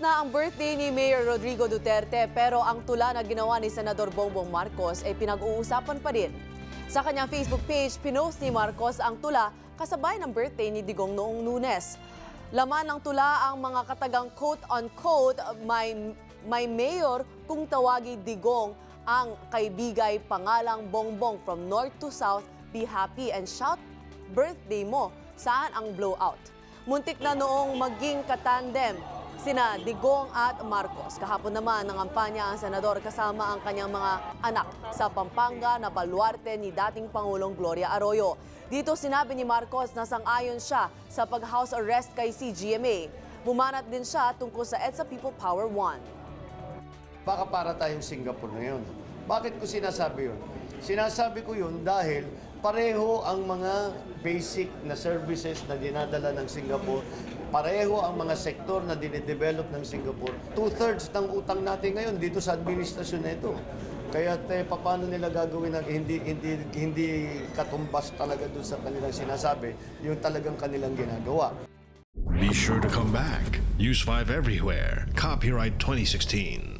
Na ang birthday ni Mayor Rodrigo Duterte pero ang tula na ginawa ni Senador Bongbong Marcos ay pinag-uusapan pa rin. Sa kanyang Facebook page, pinost ni Marcos ang tula kasabay ng birthday ni Digong noong lunes. Laman ng tula ang mga katagang quote-unquote may, may mayor kung tawagi Digong ang kaibigay pangalang Bongbong from north to south, be happy and shout birthday mo. Saan ang blowout? Muntik na noong maging katandem sina Digong at Marcos. Kahapon naman nangampanya ang senador kasama ang kanyang mga anak sa Pampanga na baluarte ni dating Pangulong Gloria Arroyo. Dito sinabi ni Marcos na sang-ayon siya sa pag-house arrest kay CGMA. Bumanat din siya tungkol sa EDSA People Power 1. Baka para tayong Singapore ngayon. Bakit ko sinasabi yun? Sinasabi ko yun dahil pareho ang mga basic na services na dinadala ng Singapore, pareho ang mga sektor na dinedevelop ng Singapore. Two-thirds ng utang natin ngayon dito sa administrasyon na ito. Kaya eh, paano nila gagawin ang hindi hindi hindi katumbas talaga doon sa kanilang sinasabi, yung talagang kanilang ginagawa. Be sure to come back. Use 5 everywhere. Copyright 2016.